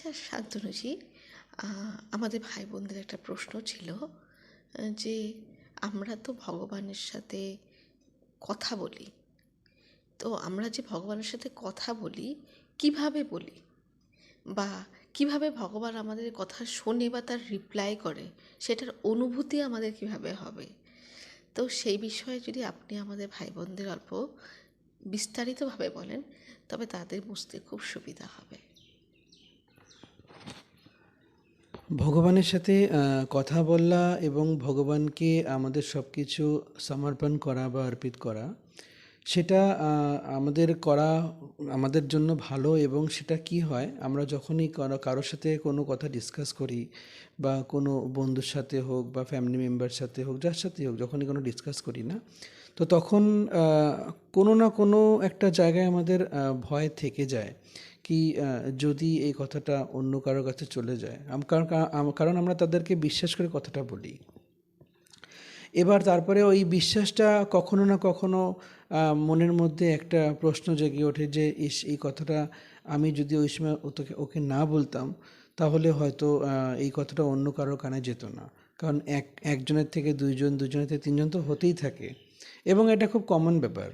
আচ্ছা শান্তনুজি আমাদের ভাই বোনদের একটা প্রশ্ন ছিল যে আমরা তো ভগবানের সাথে কথা বলি। তো আমরা যে ভগবানের সাথে কথা বলি, কীভাবে বলি? বা কীভাবে ভগবান আমাদের কথা শোনে বা তার রিপ্লাই করে, সেটার অনুভূতি আমাদের কীভাবে হবে? তো সেই বিষয়ে যদি আপনি আমাদের ভাই বোনদের অল্প বিস্তারিতভাবে বলেন, তবে তাদের বুঝতে খুব সুবিধা হবে। ভগবানের সাথে কথা বলা এবং ভগবানকে আমাদের সব কিছু সমর্পণ করা বা অর্পিত করা, সেটা আমাদের করা আমাদের জন্য ভালো এবং সেটা কি হয়? আমরা যখনই কারোর সাথে কোনো কথা ডিসকাস করি বা কোনো বন্ধুর সাথে হোক বা ফ্যামিলি মেম্বার সাথে হোক, যার সাথে হোক, যখনই কোনো ডিসকাস করি না, তো তখন কোনো না কোনো একটা জায়গায় আমাদের ভয় থেকে যায়। কি যদি এই কথাটা অন্য কারোর কাছে চলে যায়? কারণ কারণ আমরা তাদেরকে বিশ্বাস করে কথাটা বলি। এবার তারপরে ওই বিশ্বাসটা কখনো না কখনো মনের মধ্যে একটা প্রশ্ন জেগে ওঠে যে, ইস, এই কথাটা আমি যদি ওই সময় ওকে ওকে না বলতাম, তাহলে হয়তো এই কথাটা অন্য কারোর কানে যেত না। কারণ এক, একজনের থেকে দুইজন, দুজনের থেকে তিনজন তো হতেই থাকে। এবং এটা খুব কমন ব্যাপার।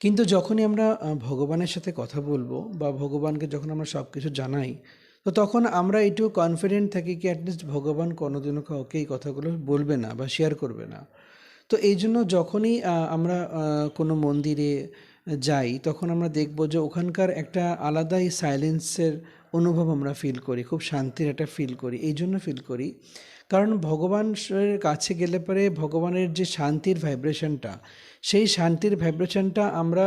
কিন্তু যখনই আমরা ভগবানের সাথে কথা বলব বা ভগবানকে যখন আমরা সব কিছু জানাই, তো তখন আমরা একটু কনফিডেন্ট থাকি কি অ্যাটলিস্ট ভগবান কোনোদিনও কাউকে এই কথাগুলো বলবে না বা শেয়ার করবে না। তো এই জন্য যখনই আমরা কোনো মন্দিরে যাই, তখন আমরা দেখব যে ওখানকার একটা আলাদাই সাইলেন্সের অনুভব আমরা ফিল করি, খুব শান্তির একটা ফিল করি, এই জন্য ফিল করি। কারণ ভগবানের কাছে গেলে পরে ভগবানের যে শান্তির ভাইব্রেশনটা, সেই শান্তির ভাইব্রেশনটা আমরা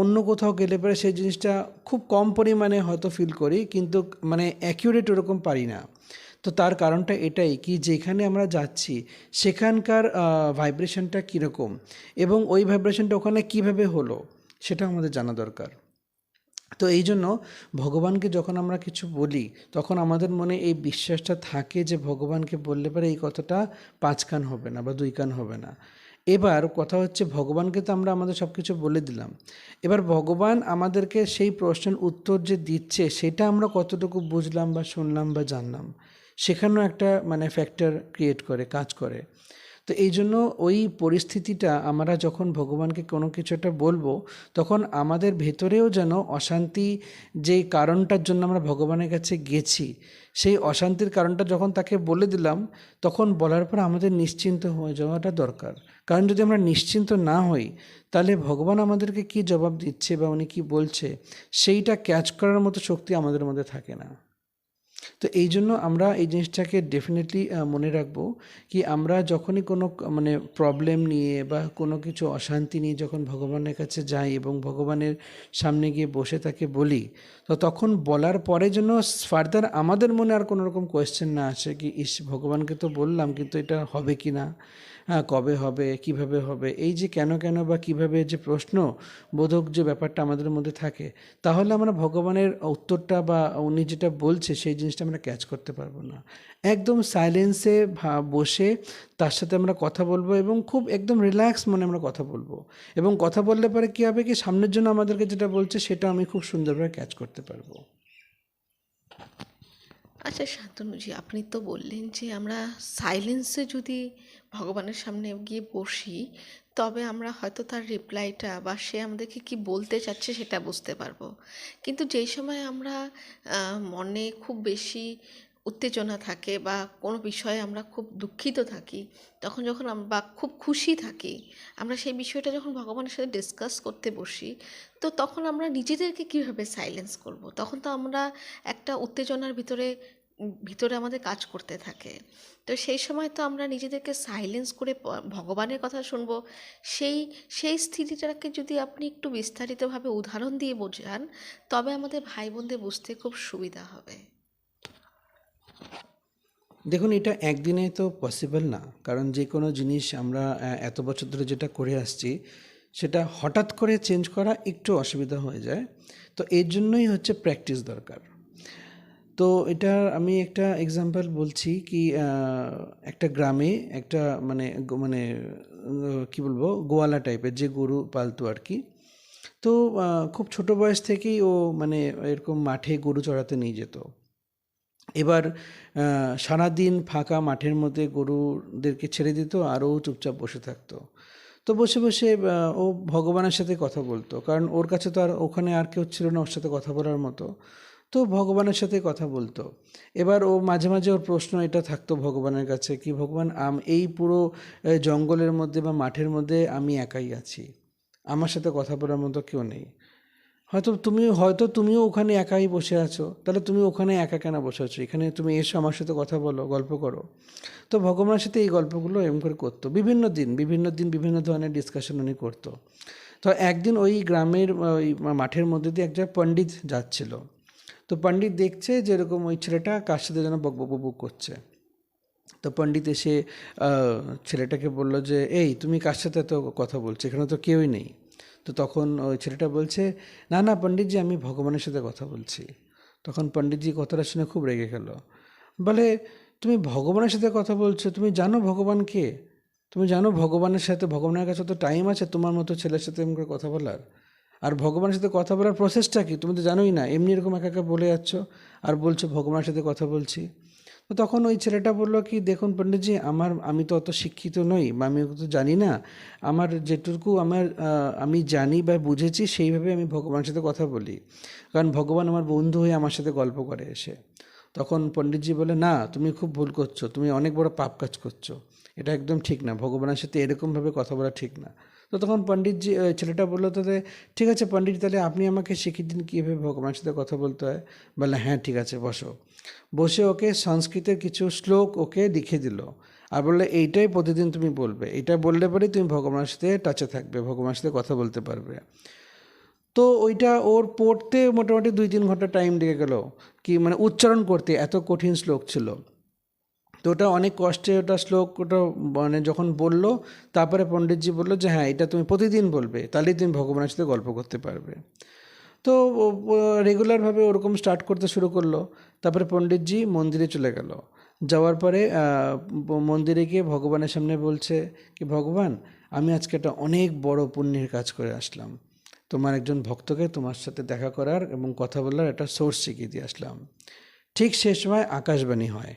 অন্য কোথাও গেলে পরে সেই জিনিসটা খুব কম পরিমাণে হয়তো ফিল করি, কিন্তু মানে অ্যাকিউরেট ওরকম পারি না। তো তার কারণটা এটাই কি যেখানে আমরা যাচ্ছি, সেখানকার ভাইব্রেশনটা কীরকম এবং ওই ভাইব্রেশনটা ওখানে কীভাবে হলো, সেটা আমাদের জানা দরকার। তো এই জন্য ভগবানকে যখন আমরা কিছু বলি, তখন আমাদের মনে এই বিশ্বাসটা থাকে যে ভগবানকে বললে পরে এই কথাটা পাঁচ কান হবে না বা দুই কান হবে না। এবার কথা হচ্ছে ভগবানকে তো আমরা আমাদের সব কিছু বলে দিলাম। এবার ভগবান আমাদেরকে সেই প্রশ্নের উত্তর যে দিচ্ছে, সেটা আমরা কতটুকু বুঝলাম বা শুনলাম বা জানলাম, সেখানেও একটা মানে ফ্যাক্টর ক্রিয়েট করে, কাজ করে। তো এই জন্য ওই পরিস্থিতিটা আমরা যখন ভগবানকে কোনো কিছু একটা বলব, তখন আমাদের ভেতরেও যেন অশান্তি যে কারণটার জন্য আমরা ভগবানের কাছে গেছি, সেই অশান্তির কারণটা যখন তাকে বলে দিলাম, তখন বলার পর আমাদের নিশ্চিন্ত হয়ে যাওয়াটা দরকার। কারণ যদি আমরা নিশ্চিন্ত না হই, তাহলে ভগবান আমাদেরকে কি জবাব দিচ্ছে বা উনি কি বলছে, সেইটা ক্যাচ করার মতো শক্তি আমাদের মধ্যে থাকে না। তো এই জন্য আমরা এই জিনিসটাকে ডেফিনেটলি মনে রাখব কি আমরা যখনই কোনো মানে প্রবলেম নিয়ে বা কোনো কিছু অশান্তি নিয়ে যখন ভগবানের কাছে যাই এবং ভগবানের সামনে গিয়ে বসে তাকে বলি, তো তখন বলার পরে যেন ফার্দার আমাদের মনে আর কোনো রকম কোয়েশ্চেন না আসে কি, ইস, ভগবানকে তো বললাম, কিন্তু এটা হবে কি না কবে হবে, কীভাবে হবে, এই যে কেন কেন বা কীভাবে যে প্রশ্ন বোধক যে ব্যাপারটা আমাদের মধ্যে থাকে, তাহলে আমরা ভগবানের উত্তরটা বা উনি যেটা বলছে সেই জিনিসটা আমরা ক্যাচ করতে পারব না। একদম সাইলেন্সে বসে তার সাথে আমরা কথা বলব এবং খুব একদম রিল্যাক্স মনে আমরা কথা বলব। এবং কথা বললে পরে কী হবে কি সামনের জন্য আমাদেরকে যেটা বলছে সেটা আমি খুব সুন্দরভাবে ক্যাচ করতে পারব। আচ্ছা শান্তনুজি, আপনি তো বললেন যে আমরা সাইলেন্সে যদি ভগবানের সামনে গিয়ে বসি, তবে আমরা হয়তো তার রিপ্লাইটা বা সে আমাদেরকে কি বলতে চাচ্ছে সেটা বুঝতে পারব। কিন্তু যেই সময় আমরা মনে খুব বেশি উত্তেজনা থাকে বা কোনো বিষয়ে আমরা খুব দুঃখিত থাকি, তখন যখন বা খুব খুশি থাকি, আমরা সেই বিষয়টা যখন ভগবানের সাথে ডিসকাস করতে বসি, তো তখন আমরা নিজেদেরকে কীভাবে সাইলেন্স করব? তখন তো আমরা একটা উত্তেজনার ভিতরে ভিতরে আমাদের কাজ করতে থাকে। তো সেই সময় তো আমরা নিজেদেরকে সাইলেন্স করে ভগবানের কথা শুনব। সেই সেই স্থিতিটাকে যদি আপনি একটু বিস্তারিতভাবে উদাহরণ দিয়ে বোঝান, তবে আমাদের ভাই বোনদের বুঝতে খুব সুবিধা হবে। দেখুন, এটা একদিনে তো পসিবল না। কারণ যে কোনো জিনিস আমরা এত বছর ধরে যেটা করে আসছি, সেটা হঠাৎ করে চেঞ্জ করা একটু অসুবিধা হয়ে যায়। তো এর জন্যই হচ্ছে প্র্যাকটিস দরকার। তো এটা আমি একটা এক্সাম্পল বলছি কি একটা গ্রামে একটা মানে মানে কি বলব, গোয়ালা টাইপের যে গরু পালতো আর কি। তো খুব ছোট বয়স থেকেই ও মানে এরকম মাঠে গরু চড়াতে নিয়ে যেত। এবার সারাদিন ফাঁকা মাঠের মধ্যে গরুদেরকে ছেড়ে দিত আর ও চুপচাপ বসে থাকতো। তো বসে বসে ও ভগবানের সাথে কথা বলতো। কারণ ওর কাছে তো আর ওখানে আর কেউ ছিল না ওর সাথে কথা বলার মতো। তো ভগবানের সাথে কথা বলতো। এবার ও মাঝে মাঝে ওর প্রশ্ন এটা থাকতো ভগবানের কাছে কি, ভগবান, আম, এই পুরো জঙ্গলের মধ্যে বা মাঠের মধ্যে আমি একাই আছি। আমার সাথে কথা বলার মতো কেউ নেই। হয়তো তুমি, হয়তো তুমিও ওখানে একাই বসে আছো। তাহলে তুমি ওখানে একা কেন বসে আছো? এখানে তুমি এসো, আমার সাথে কথা বলো, গল্প করো। তো ভগবানের সাথে এই গল্পগুলো এরকম করে করতো। বিভিন্ন দিন বিভিন্ন দিন বিভিন্ন ধরনের ডিসকাশন উনি করতো। তো একদিন ওই গ্রামের, ওই মাঠের মধ্যে দিয়ে একজন পণ্ডিত যাচ্ছিল। তো পণ্ডিত দেখছে যে এরকম ওই ছেলেটা কার সাথে যেন বক বক করছে। তো পণ্ডিত এসে ছেলেটাকে বলল যে, এই, তুমি কার সাথে তো কথা বলছো? এখানে তো কেউই নেই। তো তখন ওই ছেলেটা বলছে, না না, পণ্ডিতজি, আমি ভগবানের সাথে কথা বলছি। তখন পণ্ডিতজি কথাটা শুনে খুব রেগে গেল। বলে, তুমি ভগবানের সাথে কথা বলছো? তুমি জানো ভগবান কে? তুমি জানো ভগবানের সাথে, ভগবানের কাছে তো টাইম আছে তোমার মতো ছেলের সাথে এরকম করে কথা বলার? আর ভগবানের সাথে কথা বলার প্রসেসটা কি? তুমি তো জানোই না, এমনি এরকম একা একা বলে যাচ্ছ আর বলছো, ভগবানের সাথে কথা বলছি। তো তখন ওই ছেলেটা বলল কি, দেখুন পণ্ডিতজি, আমার, আমি তো অত শিক্ষিত নই বা আমি তো জানি না। আমার যেটুকু আমার আমি জানি বা বুঝেছি, সেইভাবে আমি ভগবানের সাথে কথা বলি। কারণ ভগবান আমার বন্ধু হয়ে আমার সাথে গল্প করে এসে। তখন পণ্ডিতজি বলে না, তুমি খুব ভুল করছ। তুমি অনেক বড় পাপ কাজ করছ। এটা একদম ঠিক না। ভগবানের সাথে এরকমভাবে কথা বলা ঠিক না। তো তখন পণ্ডিতজি ছেলেটা বলল, তাহলে ঠিক আছে পণ্ডিত, তাহলে আপনি আমাকে শিখিয়ে দিন কীভাবে ভগবানের সাথে কথা বলতে হয়। বললে হ্যাঁ ঠিক আছে, বসো। বসে ওকে সংস্কৃতের কিছু শ্লোক ওকে লিখে দিল। আর বললে, এইটাই প্রতিদিন তুমি বলবে। এটা বললে পরেই তুমি ভগবানের সাথে টাচে থাকবে, ভগবানের সাথে কথা বলতে পারবে। তো ওইটা ওর পড়তে মোটামুটি দুই তিন ঘণ্টা টাইম লেগে গেল। কি মানে উচ্চারণ করতে এত কঠিন শ্লোক ছিল। তো ওটা অনেক কষ্টে ওটা শ্লোক ওটা মানে যখন বলল, তারপরে পণ্ডিতজি বলল যে হ্যাঁ এটা তুমি প্রতিদিন বলবে, তাহলেই তুমি ভগবানের সাথে গল্প করতে পারবে। তো রেগুলারভাবে ওরকম স্টার্ট করতে শুরু করল, তারপরে পণ্ডিতজি মন্দিরে চলে গেল। যাওয়ার পরে মন্দিরে গিয়ে ভগবানের সামনে বলছে কি, ভগবান, আমি আজকে একটা অনেক বড় পুণ্যের কাজ করে আসলাম। তোমার একজন ভক্তকে তোমার সাথে দেখা করার এবং কথা বলার একটা সোর্স শিখিয়ে দিয়ে আসলাম। ঠিক সে সময় আকাশবাণী হয়।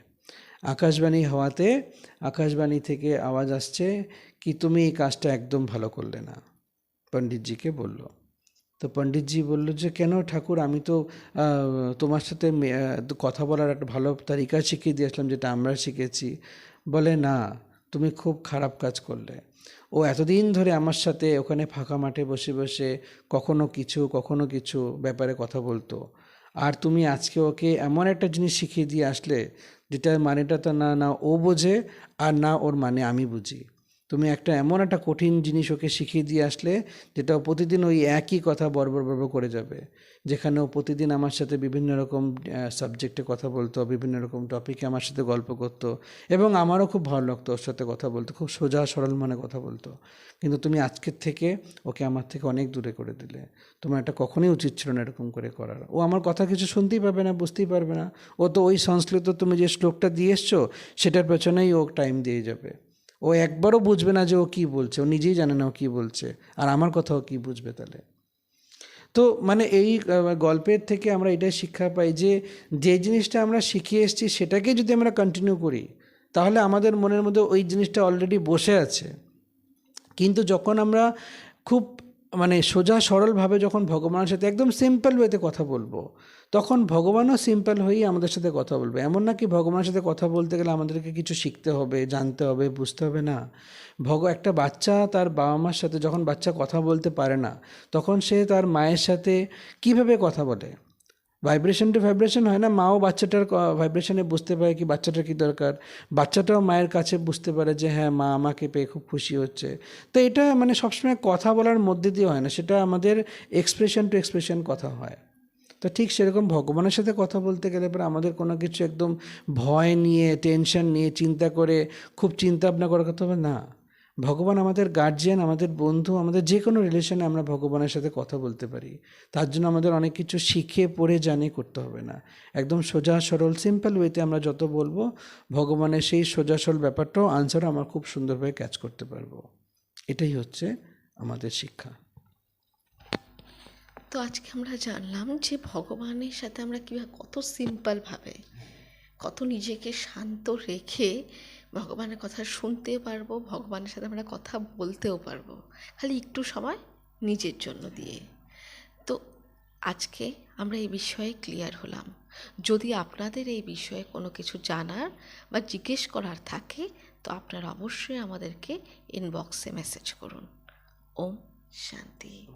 আকাশবাণী হওয়াতে আকাশবাণী থেকে আওয়াজ আসছে কি তুমি এই কাজটা একদম ভালো করলে না। পণ্ডিতজিকে বলল। তো পণ্ডিতজি বলল যে, কেন ঠাকুর? আমি তো তোমার সাথে কথা বলার একটা ভালো তালিকা শিখিয়ে দিয়ে আসলাম যেটা আমরা শিখেছি। বলে, না, তুমি খুব খারাপ কাজ করলে। ও এতদিন ধরে আমার সাথে ওখানে ফাঁকা মাঠে বসে বসে কখনো কিছু কখনো কিছু ব্যাপারে কথা বলতো। আর তুমি আজকে ওকে এমন একটা জিনিস শিখিয়ে দিয়ে আসলে যেটার মানেটা তো না না ও বোঝে আর না ওর মানে আমি বুঝি। তুমি একটা এমন একটা কঠিন জিনিস ওকে শিখিয়ে দিয়ে আসলে যেটা প্রতিদিন ওই একই কথা বরবর বরবর করে যাবে। যেখানে ও প্রতিদিন আমার সাথে বিভিন্ন রকম সাবজেক্টে কথা বলতো, বিভিন্ন রকম টপিকে আমার সাথে গল্প করতো এবং আমারও খুব ভালো লাগতো ওর সাথে কথা বলতো, খুব সোজা সরল মানে কথা বলতো। কিন্তু তুমি আজকের থেকে ওকে আমার থেকে অনেক দূরে করে দিলে। তোমার এটা কখনোই উচিত ছিল না এরকম করে করার। ও আমার কথা কিছু শুনতেই পারবে না, বুঝতেই পারবে না। ও তো ওই সংস্কৃত তুমি যে শ্লোকটা দিয়ে এসছো সেটার পেছনেই ও টাইম দিয়ে যাবে। ও একবারও বুঝবে না যে ও কী বলছে, ও নিজেই জানে না ও কী বলছে, আর আমার কথাও কী বুঝবে তাহলে? তো মানে এই গল্পের থেকে আমরা এটাই শিক্ষা পাই যে যে জিনিসটা আমরা শিখিয়ে এসেছি সেটাকে যদি আমরা কন্টিনিউ করি, তাহলে আমাদের মনের মধ্যে ওই জিনিসটা অলরেডি বসে আছে। কিন্তু যখন আমরা খুব মানে সোজা সরলভাবে যখন ভগবানের সাথে একদম সিম্পল ওয়েতে কথা বলব তখন ভগবানও সিম্পল হয়েই আমাদের সাথে কথা বলবে। এমন না কি ভগবানের সাথে কথা বলতে গেলে আমাদেরকে কিছু শিখতে হবে, জানতে হবে, বুঝতে হবে না। ভগ, একটা বাচ্চা তার বাবা মার সাথে যখন বাচ্চা কথা বলতে পারে না, তখন সে তার মায়ের সাথে কীভাবে কথা বলে? ভাইব্রেশন টু ভাইব্রেশন হয় না, মাও বাচ্চাটার ভাইব্রেশনে বুঝতে পারে কি বাচ্চাটার কী দরকার। বাচ্চাটাও মায়ের কাছে বুঝতে পারে যে হ্যাঁ মা আমাকে পেয়ে খুব খুশি হচ্ছে। তো এটা মানে সবসময় কথা বলার মধ্যে দিয়ে হয় না, সেটা আমাদের এক্সপ্রেশন টু এক্সপ্রেশন কথা হয়। তো ঠিক সেরকম ভগবানের সাথে কথা বলতে গেলে পরে আমাদের কোনো কিছু একদম ভয় নিয়ে টেনশন নিয়ে, চিন্তা করে, খুব চিন্তা ভাবনা করার কথা হবে না। ভগবান আমাদের গার্জিয়ান আমাদের বন্ধু, আমাদের যে কোনো রিলেশনে আমরা ভগবানের সাথে কথা বলতে পারি। তার জন্য আমাদের অনেক কিছু শিখে, পড়ে, জানে করতে হবে না। একদম সোজা, সরল সিম্পল ওয়েতে আমরা যত বলব, ভগবানের সেই সোজা, সরল ব্যাপারটাও আনসার আমরা খুব সুন্দরভাবে ক্যাচ করতে পারব। এটাই হচ্ছে আমাদের শিক্ষা। তো আজকে আমরা জানলাম যে ভগবানের সাথে আমরা কীভাবে কত সিম্পলভাবে কত নিজেকে শান্ত রেখে ভগবানের কথা শুনতে পারব, ভগবানের সাথে আমরা কথা বলতেও পারব। খালি একটু সময় নিজের জন্য দিয়ে। তো আজকে আমরা এই বিষয়ে ক্লিয়ার হলাম। যদি আপনাদের এই বিষয়ে কোনো কিছু জানার বা জিজ্ঞেস করার থাকে, তো আপনারা অবশ্যই আমাদেরকে ইনবক্সে মেসেজ করুন। ওম শান্তি।